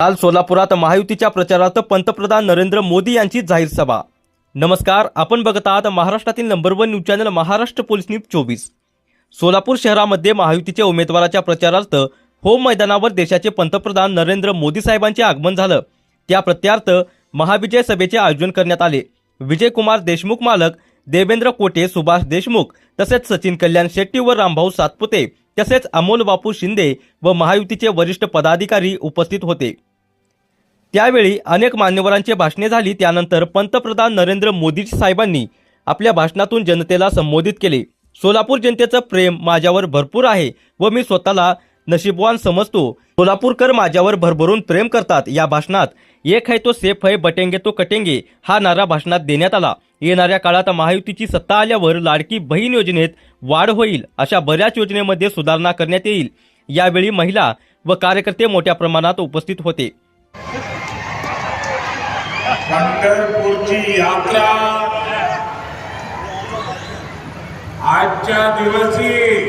काल सोलापुरात महायुतीच्या प्रचारार्थ पंतप्रधान नरेंद्र मोदी यांची जाहीर सभा. नमस्कार आपण बघत आहात महाराष्ट्रातील number one news channel Maharashtra police news चोवीस. सोलापूर शहरामध्ये महायुतीच्या उमेदवाराच्या प्रचारार्थ होम मैदानावर देशाचे पंतप्रधान नरेंद्र मोदी साहेबांचे आगमन झालं. त्या प्रत्यार्थ महाविजय सभेचे आयोजन करण्यात आले. विजयकुमार देशमुख मालक देवेंद्र कोटे सुभाष देशमुख तसेच सचिन कल्याण शेट्टी व रामभाऊ सातपुते तसेच अमोल बापू शिंदे व महायुतीचे वरिष्ठ पदाधिकारी उपस्थित होते. त्यावेळी अनेक मान्यवरांचे भाषणे झाली. त्यानंतर पंतप्रधान नरेंद्र मोदी साहेबांनी आपल्या भाषणातून जनतेला संबोधित केले. सोलापूर जनतेचं प्रेम माझ्यावर भरपूर आहे व मी स्वतःला नशीबवान समजतो. सोलापूरकर माझ्यावर भरभरून प्रेम करतात. या भाषणात एक है तो सेफ है बटेंगे तो कटेंगे हा नारा भाषणात देण्यात आला. येणाऱ्या काळात महायुतीची सत्ता आल्यावर लाडकी बहीण योजनेत वाढ होईल अशा बऱ्याच योजनेमध्ये सुधारणा करण्यात येईल. यावेळी महिला व कार्यकर्ते मोठ्या प्रमाणात उपस्थित होते. पंढरपूरची यात्रा. आजच्या दिवशी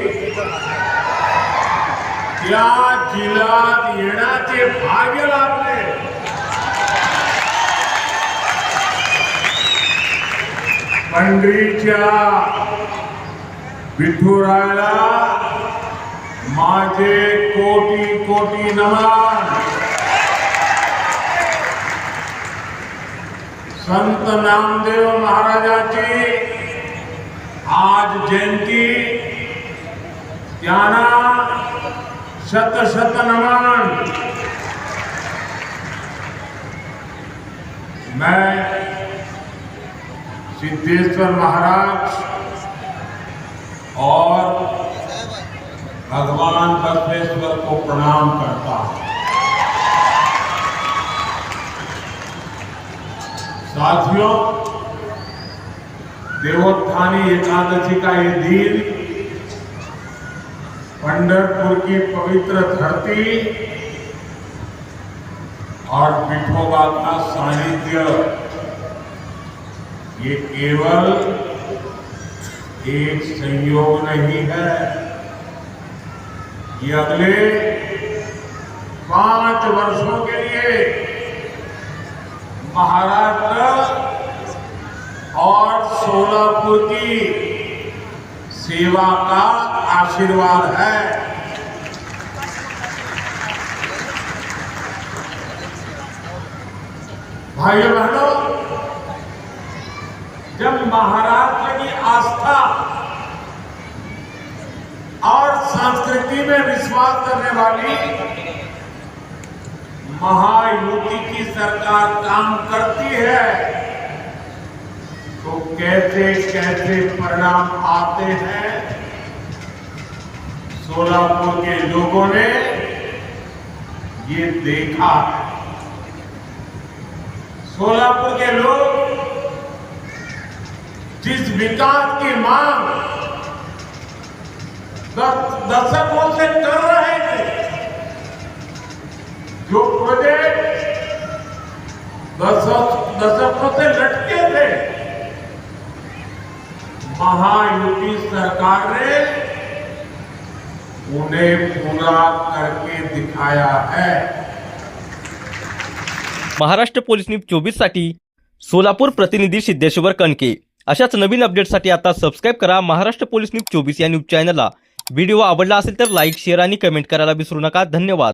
त्या जिल्ह्यात येण्याचे भाग्य लाभले. पंढरीच्या विठुरायला माझे कोटी कोटी नमन. संत नामदेव महाराजा की आज जयंती त्याना शत शत नमन। मैं सिद्धेश्वर महाराज और भगवान बसवेश्वर को प्रणाम करता हूँ साथियों, देवोत्थानी एकादशी का ये दिन पंडरपुर की पवित्र धरती और विठोबा का सानिध्य, ये केवल एक संयोग नहीं है। ये अगले पाँच वर्षों के लिए और सोलापुर की सेवा का आशीर्वाद है। भाइयों बहनों, जब महाराष्ट्र की आस्था और संस्कृति में विश्वास करने वाली महायुति की सरकार काम करती है तो कैसे कैसे परिणाम आते हैं? सोलापुर के लोगों ने ये देखा सोलापुर के लोग जिस विकास की मांग दशकों से कर महायुति सरकार ने? उन्हें पूरा करके दिखाया है। महाराष्ट्र पोलीस न्यूज़ चोवीससाठी सोलापूर प्रतिनिधी सिद्धेश्वर कणके. अशाच नवीन अपडेटसाठी आता सबस्क्राईब करा महाराष्ट्र पोलीस न्यूज़ चोवीस या न्यूज़ चॅनलला व्हिडिओ आवडला असेल तर लाईक आणि कमेंट करायला विसरू नका. धन्यवाद.